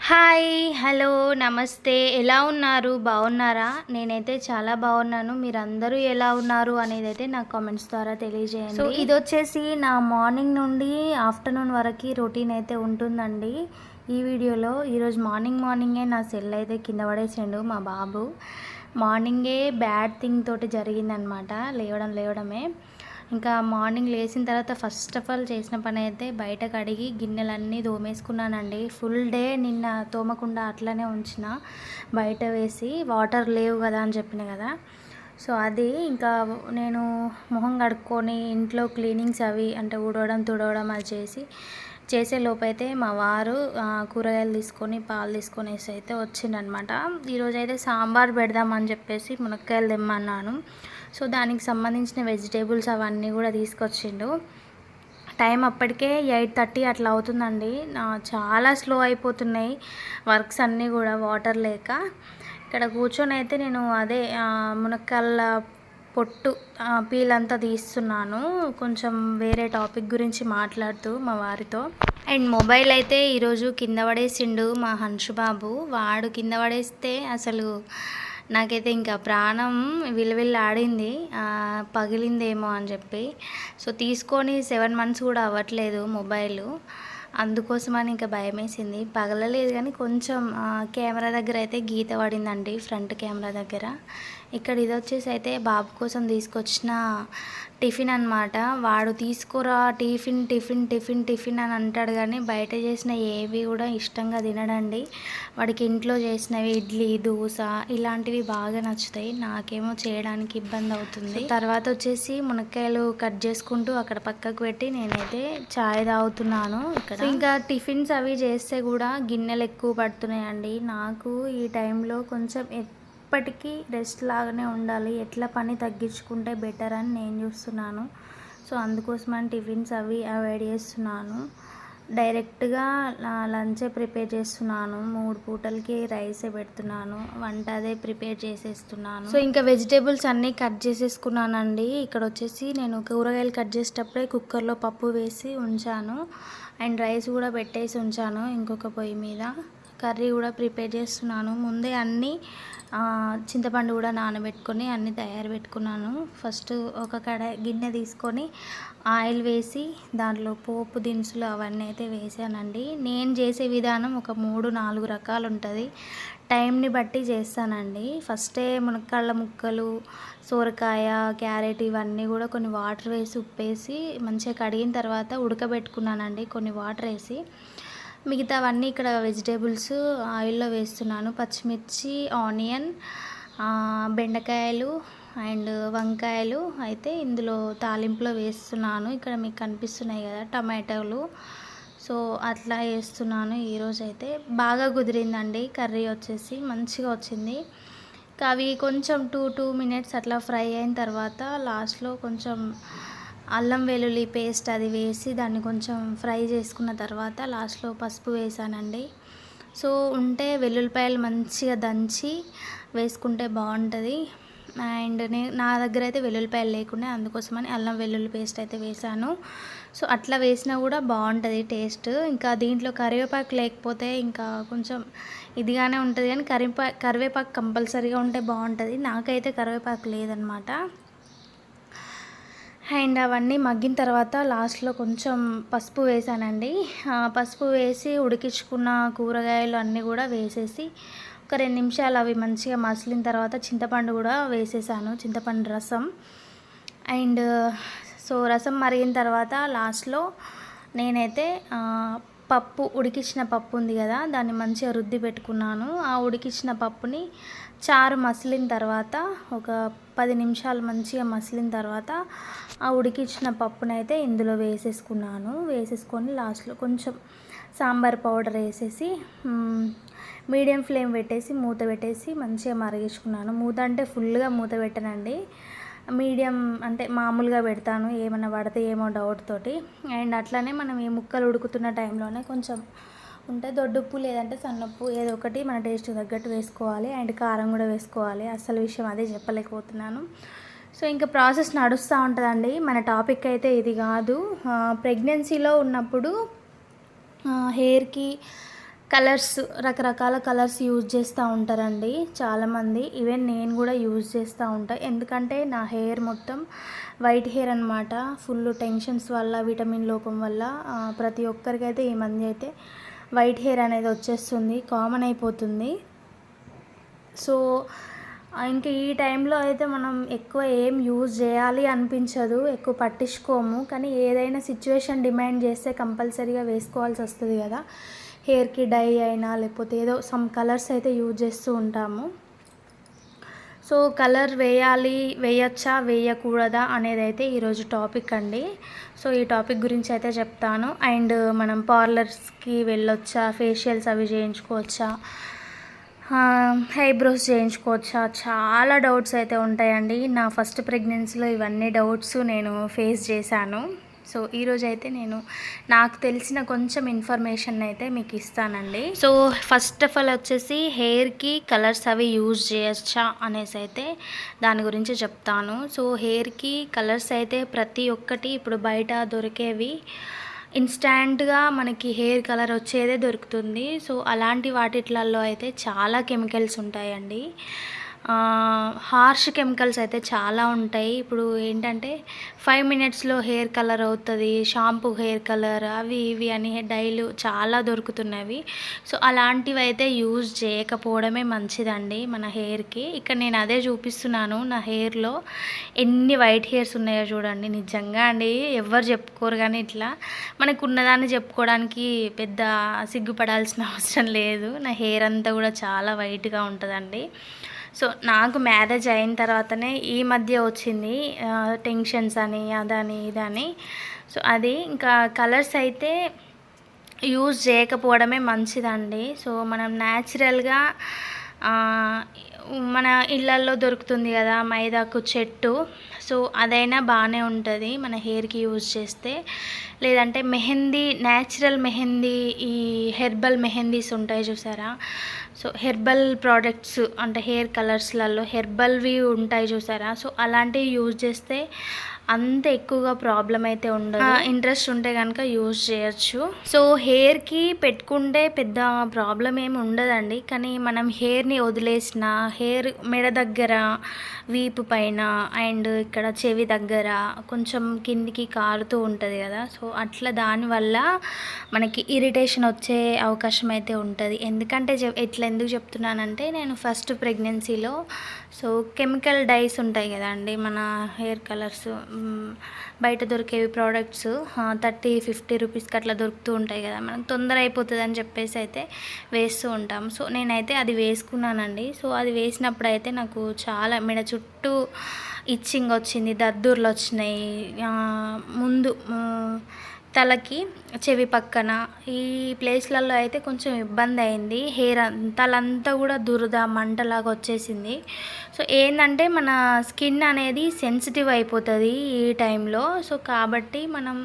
Hi hello నమస్తే. ఎలా ఉన్నారు? బాగున్నారా? నేనైతే చాలా బాగున్నాను. మీరందరూ ఎలా ఉన్నారు అనేది అయితే నాకు కామెంట్స్ ద్వారా తెలియజేయండి. సో ఇది వచ్చేసి నా మార్నింగ్ నుండి ఆఫ్టర్నూన్ వరకు రొటీన్ అయితే ఉంటుందండి. ఈ వీడియోలో ఈరోజు మార్నింగ్ మార్నింగే నా సెల్ అయితే కింద పడేసిండు మా బాబు. మార్నింగే బ్యాడ్ థింగ్ తోటి జరిగిందనమాట. లేవడం లేవడమే. ఇంకా మార్నింగ్ లేచిన తర్వాత ఫస్ట్ ఆఫ్ ఆల్ చేసిన పని అయితే బయట కడిగి గిన్నెలన్నీ తోమేసుకున్నానండి. ఫుల్ డే నిన్న తోమకుండా అట్లనే ఉంచిన. బయట వేసి వాటర్ లేవు కదా అని చెప్పిన కదా. సో అది ఇంకా నేను మొహం కడుక్కొని ఇంట్లో క్లీనింగ్స్ అవి అంటే ఊడవడం తుడవడం అది చేసి చేసే లోపైతే మా వారు కూరగాయలు తీసుకొని పాలు తీసుకొనేసి అయితే వచ్చిండనమాట. ఈరోజు అయితే సాంబార్ పెడదామని చెప్పేసి మునక్కాయలు తెమ్మన్నాను. సో దానికి సంబంధించిన వెజిటేబుల్స్ అవన్నీ కూడా తీసుకొచ్చిండు. టైం అప్పటికే ఎయిట్ థర్టీ అట్లా అవుతుందండి. నా చాలా స్లో అయిపోతున్నాయి వర్క్స్ అన్నీ కూడా వాటర్ లేక. ఇక్కడ కూర్చొని అయితే నేను అదే ఆ, పొట్టు పీలంతా పీల్ అంతా తీస్తున్నాను. కొంచెం వేరే టాపిక్ గురించి మాట్లాడుతూ మా వారితో. అండ్ మొబైల్ అయితే ఈరోజు కింద పడేసిండు మా హన్షుబాబు. వాడు కింద పడేస్తే అసలు నాకైతే ఇంకా ప్రాణం విలువిల్లు ఆడింది పగిలిందేమో అని చెప్పి. సో తీసుకొని సెవెన్ మంత్స్ కూడా అవ్వట్లేదు మొబైల్. అందుకోసమని ఇంకా భయం వేసింది పగలలేదు కానీ కొంచెం కెమెరా దగ్గర అయితే గీత పడిందండి ఫ్రంట్ కెమెరా దగ్గర. ఇక్కడ ఇది వచ్చేసి అయితే బాబు కోసం తీసుకొచ్చిన టిఫిన్ అన్నమాట. వాడు తీసుకురా టిఫిన్ టిఫిన్ టిఫిన్ టిఫిన్ అని అంటాడు కానీ బయట చేసిన ఏవి కూడా ఇష్టంగా తినడండి. వాడికి ఇంట్లో చేసినవి ఇడ్లీ దోశ ఇలాంటివి బాగా నచ్చుతాయి. నాకేమో చేయడానికి ఇబ్బంది అవుతుంది. తర్వాత వచ్చేసి మునక్కాయలు కట్ చేసుకుంటూ అక్కడ పక్కకు పెట్టి నేనైతే చాయ్ తాగుతున్నాను ఇక్కడ. ఇంకా టిఫిన్స్ అవి చేస్తే కూడా గిన్నెలు ఎక్కువ పడుతున్నాయండి. నాకు ఈ టైంలో కొంచెం ఎప్పటికీ రెస్ట్ లాగానే ఉండాలి. ఎట్లా పని తగ్గించుకుంటే బెటర్ అని నేను చూస్తున్నాను. సో అందుకోసమని టిఫిన్స్ అవి అవాయిడ్ చేస్తున్నాను. డైరెక్ట్గా లంచే ప్రిపేర్ చేస్తున్నాను. మూడు పూటలకి రైసే పెడుతున్నాను. వంట అదే ప్రిపేర్ చేసేస్తున్నాను. సో ఇంకా వెజిటేబుల్స్ అన్నీ కట్ చేసేసుకున్నానండి. ఇక్కడ వచ్చేసి నేను కూరగాయలు కట్ చేసేటప్పుడే కుక్కర్లో పప్పు వేసి ఉంచాను. అండ్ రైస్ కూడా పెట్టేసి ఉంచాను ఇంకొక పొయ్యి మీద. కర్రీ కూడా ప్రిపేర్ చేస్తున్నాను. ముందే అన్నీ చింతపండు కూడా నానబెట్టుకొని అన్నీ తయారు పెట్టుకున్నాను. ఫస్ట్ ఒక కడ గిన్నె తీసుకొని ఆయిల్ వేసి దాంట్లో పోపు దినుసులు అవన్నీ అయితే వేసానండి. నేను చేసే విధానం ఒక మూడు నాలుగు రకాలు ఉంటుంది. టైంని బట్టి చేస్తానండి. ఫస్టే మునక్కాళ్ళ ముక్కలు సోరకాయ క్యారెట్ ఇవన్నీ కూడా కొన్ని వాటర్ వేసి ఉప్పేసి మంచిగా కడిగిన తర్వాత ఉడకబెట్టుకున్నానండి. కొన్ని వాటర్ వేసి మిగతావన్నీ ఇక్కడ వెజిటేబుల్స్ ఆయిల్లో వేస్తున్నాను. పచ్చిమిర్చి ఆనియన్ బెండకాయలు అండ్ వంకాయలు అయితే ఇందులో తాలింపులో వేస్తున్నాను. ఇక్కడ మీకు కనిపిస్తున్నాయి కదా టమాటాలు. సో అట్లా వేస్తున్నాను ఈరోజు అయితే బాగా కుదిరిందండి. కర్రీ వచ్చేసి మంచిగా వచ్చింది. ఇంకా అవి కొంచెం టూ టూ మినిట్స్ అట్లా ఫ్రై అయిన తర్వాత లాస్ట్లో కొంచెం అల్లం వెల్లుల్లి పేస్ట్ అది వేసి దాన్ని కొంచెం ఫ్రై చేసుకున్న తర్వాత లాస్ట్లో పసుపు వేసానండి. సో ఉంటే వెల్లుల్లిపాయలు మంచిగా దంచి వేసుకుంటే బాగుంటుంది. అండ్ నేను నా దగ్గర అయితే వెల్లుల్లిపాయలు లేకుండా అందుకోసమని అల్లం వెల్లుల్లి పేస్ట్ అయితే వేసాను. సో అట్లా వేసినా కూడా బాగుంటుంది టేస్ట్. ఇంకా దీంట్లో కరివేపాకు లేకపోతే ఇంకా కొంచెం ఇదిగానే ఉంటుంది కానీ కరివేపా కరివేపాకు కంపల్సరీగా ఉంటే బాగుంటుంది. నాకైతే కరివేపాకు లేదనమాట. అండ్ అవన్నీ మగ్గిన తర్వాత లాస్ట్లో కొంచెం పసుపు వేసానండి. పసుపు వేసి ఉడికించుకున్న కూరగాయలు అన్నీ కూడా వేసేసి ఒక రెండు నిమిషాలు అవి మంచిగా మసిలిన తర్వాత చింతపండు కూడా వేసేసాను చింతపండు రసం. అండ్ సో రసం మరిగిన తర్వాత లాస్ట్లో నేనైతే పప్పు ఉడికించిన పప్పు ఉంది కదా దాన్ని మంచిగా రుద్ది పెట్టుకున్నాను. ఆ ఉడికించిన పప్పుని చారు మసిలిన తర్వాత ఒక పది నిమిషాలు మంచిగా మసిలిన తర్వాత ఆ ఉడికించిన పప్పునైతే ఇందులో వేసేసుకున్నాను. వేసేసుకొని లాస్ట్లో కొంచెం సాంబార్ పౌడర్ వేసేసి మీడియం ఫ్లేమ్ పెట్టేసి మూత పెట్టేసి మంచిగా మరిగించుకున్నాను. మూత అంటే ఫుల్గా మూత పెట్టనండి. మీడియం అంటే మామూలుగా పెడతాను ఏమైనా పడితే ఏమో డౌట్ తోటి. అండ్ అట్లానే మనం ఈ ముక్కలు ఉడుకుతున్న టైంలోనే కొంచెం ఉంటే దొడ్డుప్పు లేదంటే సన్నప్పు ఏదో ఒకటి మన టేస్ట్ తగ్గట్టు వేసుకోవాలి అండ్ కారం కూడా వేసుకోవాలి. అసలు విషయం అదే చెప్పలేకపోతున్నాను. సో ఇంకా ప్రాసెస్ నడుస్తూ ఉంటుందండి. మన టాపిక్ అయితే ఇది కాదు. ప్రెగ్నెన్సీలో ఉన్నప్పుడు హెయిర్కి కలర్స్ రకరకాల కలర్స్ యూజ్ చేస్తూ ఉంటారండి చాలామంది. ఈవెన్ నేను కూడా యూజ్ చేస్తూ ఉంటాను ఎందుకంటే నా హెయిర్ మొత్తం వైట్ హెయిర్ అనమాట ఫుల్ టెన్షన్స్ వల్ల విటమిన్ లోపం వల్ల ప్రతి ఒక్కరికైతే ఈ మంది అయితే వైట్ హెయిర్ అనేది వచ్చేస్తుంది కామన్ అయిపోతుంది. సో ఇంకా ఈ టైంలో అయితే మనం ఎక్కువ ఏం యూజ్ చేయాలి అనిపించదు ఎక్కువ పట్టించుకోము. కానీ ఏదైనా సిచ్యువేషన్ డిమాండ్ చేస్తే కంపల్సరీగా వేసుకోవాల్సి వస్తుంది కదా. హెయిర్కి డై అయినా లేకపోతే ఏదో సమ్ కలర్స్ అయితే యూజ్ చేస్తూ ఉంటాము. సో కలర్ వేయాలి వేయచ్చా వేయకూడదా అనేది అయితే ఈరోజు టాపిక్ అండి. సో ఈ టాపిక్ గురించి అయితే చెప్తాను. అండ్ మనం పార్లర్స్కి వెళ్ళొచ్చా? ఫేషియల్స్ అవి చేయించుకోవచ్చా? ఐబ్రోస్ చేయించుకోవచ్చా? చాలా డౌట్స్ అయితే ఉంటాయండి. నా ఫస్ట్ ప్రెగ్నెన్సీలో ఇవన్నీ డౌట్స్ నేను ఫేస్ చేశాను. సో ఈరోజు అయితే నేను నాకు తెలిసిన కొంచెం ఇన్ఫర్మేషన్ అయితే మీకు ఇస్తానండి. సో ఫస్ట్ ఆఫ్ ఆల్ వచ్చేసి హెయిర్కి కలర్స్ అవి యూజ్ చేయొచ్చా అనేసి అయితే దాని గురించి చెప్తాను. సో హెయిర్కి కలర్స్ అయితే ప్రతి ఒక్కటి ఇప్పుడు బయట దొరికేవి ఇన్స్టాంట్గా మనకి హెయిర్ కలర్ వచ్చేదే దొరుకుతుంది. సో అలాంటి వాటిట్లలో అయితే చాలా కెమికల్స్ ఉంటాయండి. హార్ష్ కెమికల్స్ అయితే చాలా ఉంటాయి. ఇప్పుడు ఏంటంటే ఫైవ్ మినిట్స్లో హెయిర్ కలర్ అవుతుంది షాంపూ హెయిర్ కలర్ అవి ఇవి అని డైలు చాలా దొరుకుతున్నవి. సో అలాంటివి అయితే యూజ్ చేయకపోవడమే మంచిదండి మన హెయిర్కి. ఇక్కడ నేను అదే చూపిస్తున్నాను నా హెయిర్లో ఎన్ని వైట్ హెయిర్స్ ఉన్నాయో చూడండి. నిజంగా అండి ఎవరు చెప్పుకోరు కానీ ఇట్లా. మనకు ఉన్నదాన్ని చెప్పుకోవడానికి పెద్ద సిగ్గుపడాల్సిన అవసరం లేదు. నా హెయిర్ అంతా కూడా చాలా వైట్గా ఉంటుందండి. సో నాకు మ్యారేజ్ అయిన తర్వాతనే ఈ మధ్య వచ్చింది టెన్షన్స్ అని అదని ఇదని. సో అది ఇంకా కలర్స్ అయితే యూజ్ చేయకపోవడమే మంచిదండి. సో మనం న్యాచురల్గా మన ఇళ్ళల్లో దొరుకుతుంది కదా మైదాకు చెట్టు. సో అదైనా బాగానే ఉంటుంది మన హెయిర్కి యూజ్ చేస్తే. లేదంటే మెహందీ న్యాచురల్ మెహందీ ఈ హెర్బల్ మెహందీస్ ఉంటాయి చూసారా? సో హెర్బల్ ప్రోడక్ట్స్ అంటే హెయిర్ కలర్స్లలో హెర్బల్వి ఉంటాయి చూసారా? సో అలాంటివి యూజ్ చేస్తే అంత ఎక్కువగా ప్రాబ్లం అయితే ఉండదు. ఇంట్రెస్ట్ ఉంటే కనుక యూజ్ చేయొచ్చు. సో హెయిర్కి పెట్టుకుంటే పెద్ద ప్రాబ్లం ఏమి ఉండదండి. కానీ మనం హెయిర్ని వదిలేసిన హెయిర్ మెడ దగ్గర వీపు పైన అండ్ ఇక్కడ చెవి దగ్గర కొంచెం కిందికి కారుతూ ఉంటుంది కదా. సో అట్లా దానివల్ల మనకి ఇరిటేషన్ వచ్చే అవకాశం అయితే ఉంటుంది. ఎందుకంటే ఇట్లా ఎందుకు చెప్తున్నానంటే నేను ఫస్ట్ ప్రెగ్నెన్సీలో సో కెమికల్ డైస్ ఉంటాయి కదండి మన హెయిర్ కలర్స్. బయట దొరికేవి ప్రోడక్ట్స్ థర్టీ ఫిఫ్టీ రూపీస్కి అట్లా దొరుకుతూ ఉంటాయి కదా. మనకు తొందర అయిపోతుంది అని చెప్పేసి అయితే వేస్తూ ఉంటాం. సో నేనైతే అది వేసుకున్నానండి. సో అది వేసినప్పుడు అయితే నాకు చాలా మెడ చుట్టూ ఇచ్చింగ్ వచ్చింది దద్దుర్లు వచ్చినాయి. ముందు తలకి చెవి పక్కన. ఈ ప్లేస్లలో అయితే కొంచెం ఇబ్బంది అయింది. హెయిర్ తలంతా కూడా దురద మంటలాగా వచ్చేసింది. సో ఏంటంటే మన స్కిన్ అనేది సెన్సిటివ్ అయిపోతుంది ఈ టైంలో. సో కాబట్టి మనం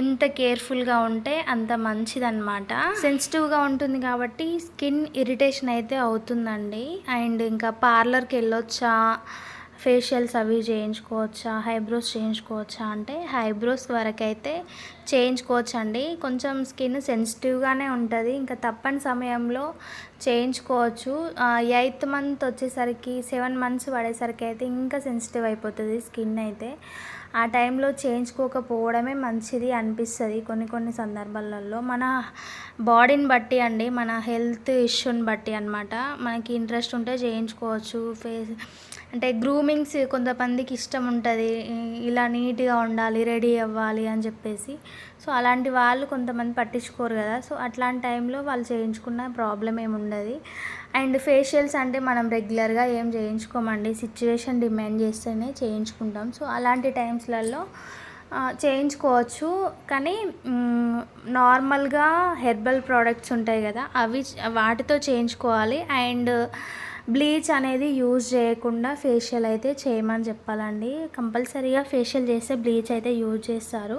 ఎంత కేర్ఫుల్గా ఉంటే అంత మంచిదన్నమాట. సెన్సిటివ్గా ఉంటుంది కాబట్టి స్కిన్ ఇరిటేషన్ అయితే అవుతుందండి. అండ్ ఇంకా పార్లర్కి వెళ్ళొచ్చా ఫేషియల్స్ అవి చేయించుకోవచ్చా? హైబ్రోస్ చేయించుకోవచ్చా? అంటే హైబ్రోస్ వరకైతే చేయించుకోవచ్చండి. కొంచెం స్కిన్ సెన్సిటివ్గానే ఉంటుంది. ఇంకా తప్పని సమయంలో చేయించుకోవచ్చు. ఎయిత్ మంత్ వచ్చేసరికి సెవెన్ మంత్స్ పడేసరికి అయితే ఇంకా సెన్సిటివ్ అయిపోతుంది స్కిన్ అయితే. ఆ టైంలో చేయించుకోకపోవడమే మంచిది అనిపిస్తుంది కొన్ని కొన్ని సందర్భాలలో. మన బాడీని బట్టి అండి మన హెల్త్ ఇష్యూని బట్టి అనమాట మనకి ఇంట్రెస్ట్ ఉంటే చేయించుకోవచ్చు. ఫేస్ అంటే గ్రూమింగ్స్ కొంతమందికి ఇష్టం ఉంటుంది. ఇలా నీట్గా ఉండాలి రెడీ అవ్వాలి అని చెప్పేసి. సో అలాంటి వాళ్ళు కొంతమంది పట్టించుకోరు కదా. సో అట్లాంటి టైంలో వాళ్ళు చేయించుకున్న ప్రాబ్లం ఏమి ఉండదు. అండ్ ఫేషియల్స్ అంటే మనం రెగ్యులర్గా ఏం చేయించుకోమండి. సిచ్యువేషన్ డిమాండ్ చేస్తేనే చేయించుకుంటాం. సో అలాంటి టైమ్స్లలో చేయించుకోవచ్చు. కానీ నార్మల్గా హెర్బల్ ప్రోడక్ట్స్ ఉంటాయి కదా. అవి వాటితో చేయించుకోవాలి. అండ్ బ్లీచ్ అనేది యూజ్ చేయకుండా ఫేషియల్ అయితే చేయమని చెప్పాలండి. కంపల్సరీగా ఫేషియల్ చేస్తే బ్లీచ్ అయితే యూజ్ చేస్తారు.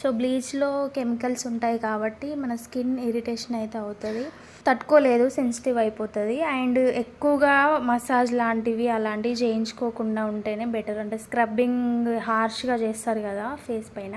సో బ్లీచ్లో కెమికల్స్ ఉంటాయి కాబట్టి మన స్కిన్ ఇరిటేషన్ అయితే అవుతుంది. తట్టుకోలేదు సెన్సిటివ్ అయిపోతుంది. అండ్ ఎక్కువగా మసాజ్ లాంటివి అలాంటివి చేయించుకోకుండా ఉంటేనే బెటర్ అంటే స్క్రబ్బింగ్ హార్ష్గా చేస్తారు కదా ఫేస్ పైన.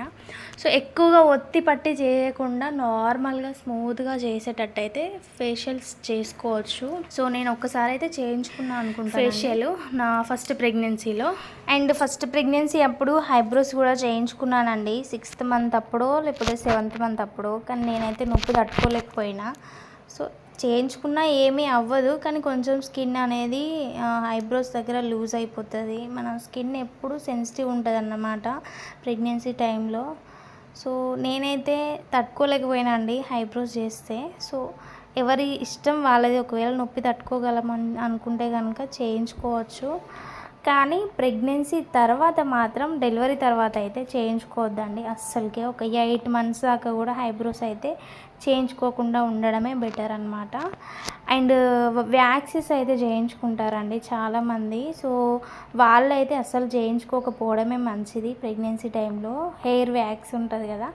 సో ఎక్కువగా ఒత్తి పట్టి చేయకుండా నార్మల్గా స్మూత్గా చేసేటట్టు అయితే ఫేషియల్స్ చేసుకోవచ్చు. సో నేను ఒక్కసారి అయితే చేయించుకున్నాను అనుకుంటా ఫేషియల్ నా ఫస్ట్ ప్రెగ్నెన్సీలో అండ్ ఫస్ట్ ప్రెగ్నెన్సీ అప్పుడు హైబ్రోస్ కూడా చేయించుకున్నానండి. సిక్స్త్ మంత్ అప్పుడో లేకపోతే సెవెంత్ మంత్ అప్పుడో. కానీ నేనైతే నొప్పి తట్టుకోలేకపోయినా. సో చేయించుకున్నా ఏమీ అవ్వదు కానీ కొంచెం స్కిన్ అనేది ఐబ్రోస్ దగ్గర లూజ్ అయిపోతుంది. మన స్కిన్ ఎప్పుడు సెన్సిటివ్ ఉంటుంది అన్నమాట ప్రెగ్నెన్సీ టైంలో. సో నేనైతే తట్టుకోలేకపోయినా అండి ఐబ్రోస్ చేస్తే. సో ఎవరి ఇష్టం వాళ్ళది ఒకవేళ నొప్పి తట్టుకోగలం అనుకుంటే కనుక చేయించుకోవచ్చు. కానీ ప్రెగ్నెన్సీ తర్వాత మాత్రం డెలివరీ తర్వాత అయితే చేయించుకోవద్దండి. అస్సలకే ఒక ఎయిట్ మంత్స్ దాకా కూడా ఐబ్రోస్ అయితే చేయించుకోకుండా ఉండడమే బెటర్ అనమాట అండ్ వ్యాక్సెస్ అయితే చేయించుకుంటారండి చాలామంది. సో వాళ్ళైతే అస్సలు చేయించుకోకపోవడమే మంచిది ప్రెగ్నెన్సీ టైంలో. హెయిర్ వ్యాక్స్ ఉంటుంది కదా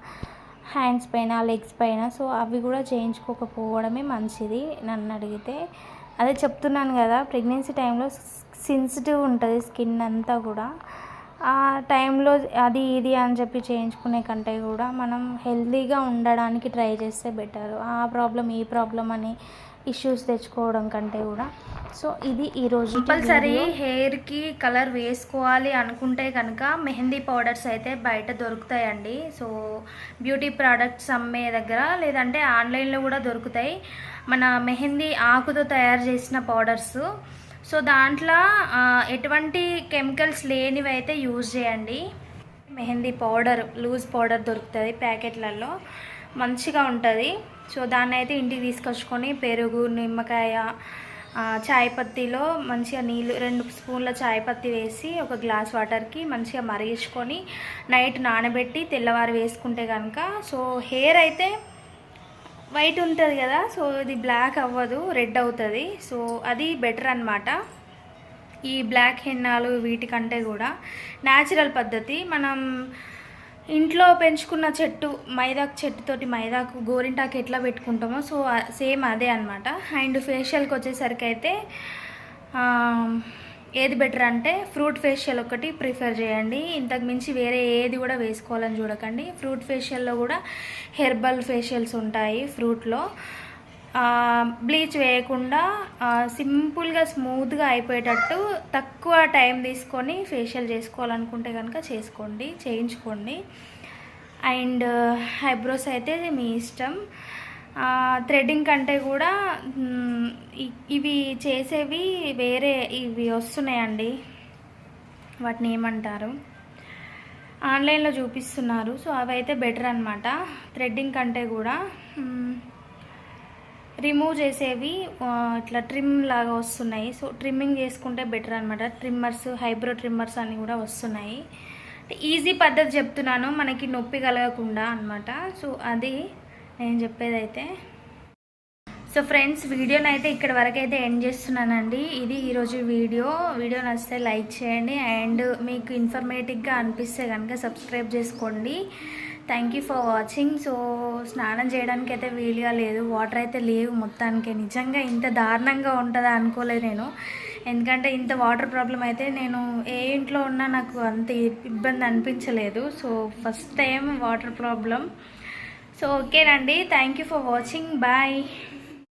హ్యాండ్స్ పైన లెగ్స్ పైన సో అవి కూడా చేయించుకోకపోవడమే మంచిది నన్ను అడిగితే. అదే చెప్తున్నాను కదా ప్రెగ్నెన్సీ టైంలో సెన్సిటివ్ ఉంటుంది స్కిన్ అంతా కూడా. ఆ టైంలో అది ఇది అని చెప్పి చేయించుకునే కంటే కూడా మనం హెల్తీగా ఉండడానికి ట్రై చేస్తే బెటర్ ఆ ప్రాబ్లం ఈ ప్రాబ్లం అని ఇష్యూస్ తెచ్చుకోవడం కంటే కూడా. సో ఇది ఈరోజు కంపల్సరీ హెయిర్కి కలర్ వేసుకోవాలి అనుకుంటే కనుక మెహందీ పౌడర్స్ అయితే బయట దొరుకుతాయండి. సో బ్యూటీ ప్రోడక్ట్స్ అమ్మే దగ్గర లేదంటే ఆన్లైన్లో కూడా దొరుకుతాయి. మన మెహందీ ఆకుతో తయారు చేసిన పౌడర్స్ సో దాంట్లో ఎటువంటి కెమికల్స్ లేనివి అయితే యూజ్ చేయండి. మెహందీ పౌడర్ లూజ్ పౌడర్ దొరుకుతుంది ప్యాకెట్లలో. మంచిగా ఉంటుంది. సో దాన్ని అయితే ఇంటికి తీసుకొచ్చుకొని పెరుగు నిమ్మకాయ చాయ్ పత్తిలో మంచిగా నీళ్ళు రెండు స్పూన్ల చాయ్ పత్తి వేసి ఒక గ్లాస్ వాటర్కి మంచిగా మరిగించుకొని నైట్ నానబెట్టి తెల్లవారు వేసుకుంటే కనుక సో హెయిర్ అయితే వైట్ ఉంటుంది కదా సో ఇది బ్లాక్ అవ్వదు రెడ్ అవుతుంది. సో అది బెటర్ అన్నమాట. ఈ బ్లాక్ హెన్నాలు వీటికంటే కూడా న్యాచురల్ పద్ధతి. మనం ఇంట్లో పెంచుకున్న చెట్టు మైదాకు చెట్టుతోటి మైదాకు గోరింటాకు ఎట్లా పెట్టుకుంటామో సో సేమ్ అదే అనమాట అండ్ ఫేషియల్కి వచ్చేసరికి అయితే ఏది బెటర్ అంటే ఫ్రూట్ ఫేషియల్ ఒకటి ప్రిఫర్ చేయండి. ఇంతకు మించి వేరే ఏది కూడా వేసుకోవాలని చూడకండి. ఫ్రూట్ ఫేషియల్లో కూడా హెర్బల్ ఫేషియల్స్ ఉంటాయి ఫ్రూట్లో బ్లీచ్ వేయకుండా సింపుల్గా స్మూత్గా అయిపోయేటట్టు తక్కువ టైం తీసుకొని ఫేషియల్ చేసుకోవాలనుకుంటే కనుక చేసుకోండి చేయించుకోండి. అండ్ ఐబ్రోస్ అయితే మీ ఇష్టం. థ్రెడ్డింగ్ కంటే కూడా ఇవి చేసేవి వేరే ఇవి వస్తున్నాయండి. వాటిని ఏమంటారు? ఆన్లైన్లో చూపిస్తున్నారు. సో అవైతే బెటర్ అనమాట థ్రెడ్డింగ్ కంటే కూడా రిమూవ్ చేసేవి ఇట్లా ట్రిమ్ లాగా వస్తున్నాయి. సో ట్రిమ్మింగ్ చేసుకుంటే బెటర్ అనమాట ట్రిమ్మర్స్ హైబ్రో ట్రిమ్మర్స్ అని కూడా వస్తున్నాయి. ఈజీ పద్ధతి చెప్తున్నాను. మనకి నొప్పి కలగకుండా అనమాట సో అది నేను చెప్పేదైతే. సో ఫ్రెండ్స్ వీడియోని అయితే ఇక్కడ వరకు అయితే ఎండ్ చేస్తున్నానండి. ఇది ఈరోజు వీడియో. వీడియో నచ్చితే లైక్ చేయండి. అండ్ మీకు ఇన్ఫర్మేటివ్గా అనిపిస్తే కనుక సబ్స్క్రైబ్ చేసుకోండి. Thank you for watching. So స్నానం చేయడానికి అయితే వీలుగా లేదు. వాటర్ అయితే లేవు మొత్తానికి. నిజంగా ఇంత దారుణంగా ఉంటుందా అనుకోలేదు నేను. ఎందుకంటే ఇంత వాటర్ ప్రాబ్లం అయితే నేను ఏ ఇంట్లో ఉన్నా నాకు అంత ఇబ్బంది అనిపించలేదు. So first time water problem. So ఓకేనండి thank you for watching bye